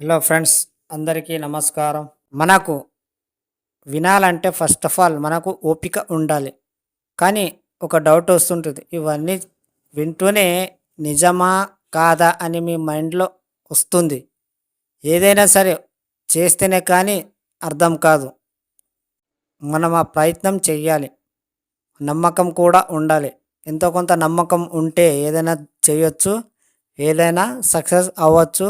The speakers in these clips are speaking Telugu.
హలో ఫ్రెండ్స్ అందరికీ నమస్కారం. మనకు వినాలంటే ఫస్ట్ ఆఫ్ ఆల్ మనకు ఓపిక ఉండాలి. కానీ ఒక డౌట్ వస్తుంటుంది. ఇవన్నీ వింటూనే నిజమా కాదా అని మీ మైండ్లో వస్తుంది. ఏదైనా సరే చేస్తేనే కానీ అర్థం కాదు. మనం ఆ ప్రయత్నం చెయ్యాలి. నమ్మకం కూడా ఉండాలి. ఎంతో కొంత నమ్మకం ఉంటే ఏదైనా చేయొచ్చు. ఏదైనా సక్సెస్ అవ్వచ్చు.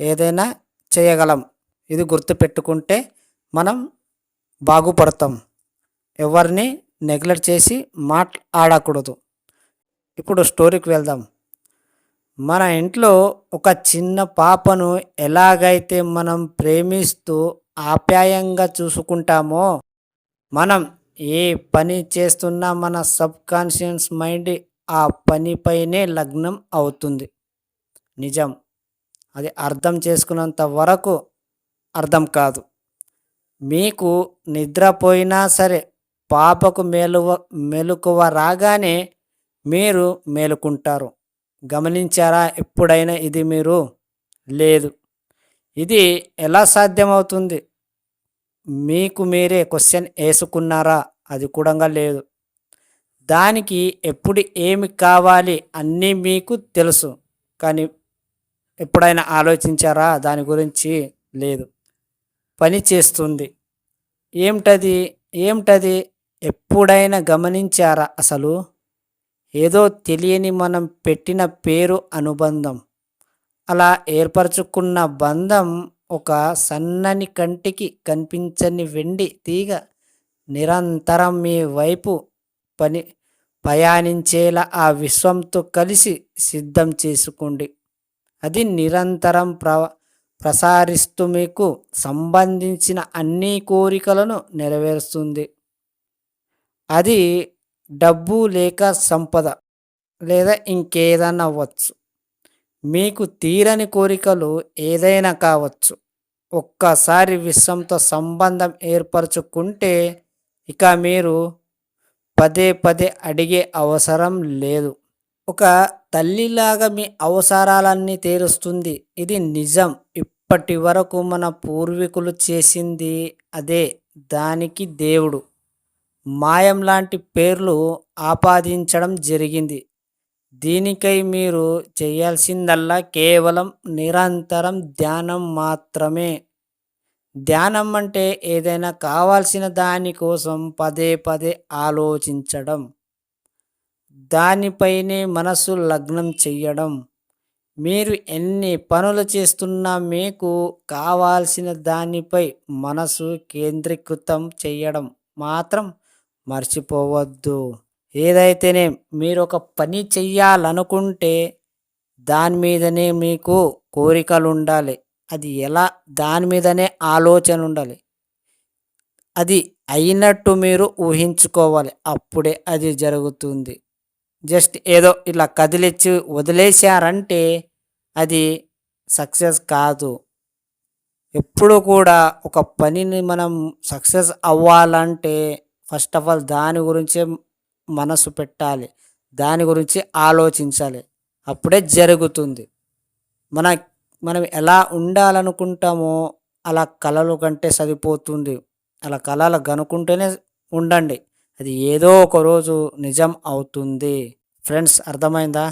ఏదైనా చేయగలం. ఇది గుర్తుపెట్టుకుంటే మనం బాగుపడతాం. ఎవరిని నెగ్లెక్ట్ చేసి మాట్లాడకూడదు ఇప్పుడు స్టోరీకి వెళ్దాం. మన ఇంట్లో ఒక చిన్న పాపను ఎలాగైతే మనం ప్రేమిస్తూ ఆప్యాయంగా చూసుకుంటామో మనం ఏ పని చేస్తున్నా మన సబ్ కాన్షియస్ మైండ్ ఆ పనిపైనే లగ్నం అవుతుంది. నిజం. అది అర్థం చేసుకున్నంత వరకు అర్థం కాదు. మీకు నిద్రపోయినా సరే పాపకు మెలువ మెలకువ రాగానే మీరు మేలుకుంటారు. గమనించారా ఎప్పుడైనా ఇది మీరు? లేదు. ఇది ఎలా సాధ్యమవుతుంది? మీకు మీరే క్వశ్చన్ వేసుకున్నారా? అది కూడా లేదు. దానికి ఎప్పుడు ఏమి కావాలి అన్నీ మీకు తెలుసు. కానీ ఎప్పుడైనా ఆలోచించారా? దాని గురించి లేదు. పని చేస్తుంది. ఏమిటది? ఏమిటది? ఎప్పుడైనా గమనించారా అసలు? ఏదో తెలియని మనం పెట్టిన పేరు అనుబంధం. అలా ఏర్పరచుకున్న బంధం ఒక సన్నని కంటికి కనిపించని వెండి తీగ నిరంతరం మీ వైపు పని ప్రయాణించేలా ఆ విశ్వంతో కలిసి సిద్ధం చేసుకోండి. అది నిరంతరం ప్ర ప్రసారిస్తూ మీకు సంబంధించిన అన్ని కోరికలను నెరవేరుస్తుంది. అది డబ్బు లేక సంపద లేదా ఇంకేదైనా అవ్వచ్చు. మీకు తీరని కోరికలు ఏదైనా కావచ్చు. ఒక్కసారి విశ్వంతో సంబంధం ఏర్పరచుకుంటే ఇక మీరు పదే పదే అడిగే అవసరం లేదు. ఒక తల్లిలాగా మీ అవసరాలన్నీ తీరుస్తుంది. ఇది నిజం. ఇప్పటి వరకు మన పూర్వీకులు చేసింది అదే. దానికి దేవుడు. మాయం లాంటి పేర్లు ఆపాదించడం జరిగింది. దీనికై మీరు చేయాల్సిందల్లా కేవలం నిరంతరం ధ్యానం మాత్రమే. ధ్యానం అంటే ఏదైనా కావాల్సిన దానికోసం పదే పదే ఆలోచించడం. దానిపైనే మనసు లగ్నం చెయ్యడం. మీరు ఎన్ని పనులు చేస్తున్నా మీకు కావాల్సిన దానిపై మనసు కేంద్రీకృతం చేయడం మాత్రం మర్చిపోవద్దు. ఏదైతేనే మీరు ఒక పని చెయ్యాలనుకుంటే దాని మీదనే మీకు కోరికలు ఉండాలి అది ఎలా? దాని మీదనే ఆలోచన ఉండాలి అది అయినట్టు మీరు ఊహించుకోవాలి. అప్పుడే అది జరుగుతుంది. జస్ట్ ఏదో ఇలా కదిలిచ్చి వదిలేశారంటే అది సక్సెస్ కాదు. ఎప్పుడు కూడా ఒక పనిని మనం సక్సెస్ అవ్వాలంటే ఫస్ట్ ఆఫ్ ఆల్ దాని గురించే మనసు పెట్టాలి. దాని గురించి ఆలోచించాలి. అప్పుడే జరుగుతుంది. మన మనం ఎలా ఉండాలనుకుంటామో అలా కళలు కంటే సరిపోతుంది. అలా కళలు కనుక్కుంటేనే ఉండండి. అది ఏదో ఒక రోజు నిజం అవుతుంది. ఫ్రెండ్స్ అర్థమైందా?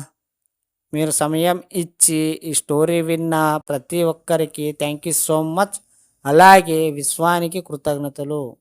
మీరు సమయం ఇచ్చి ఈ స్టోరీ విన్న ప్రతి ఒక్కరికి థ్యాంక్ యూ సో మచ్. అలాగే విశ్వానికి కృతజ్ఞతలు.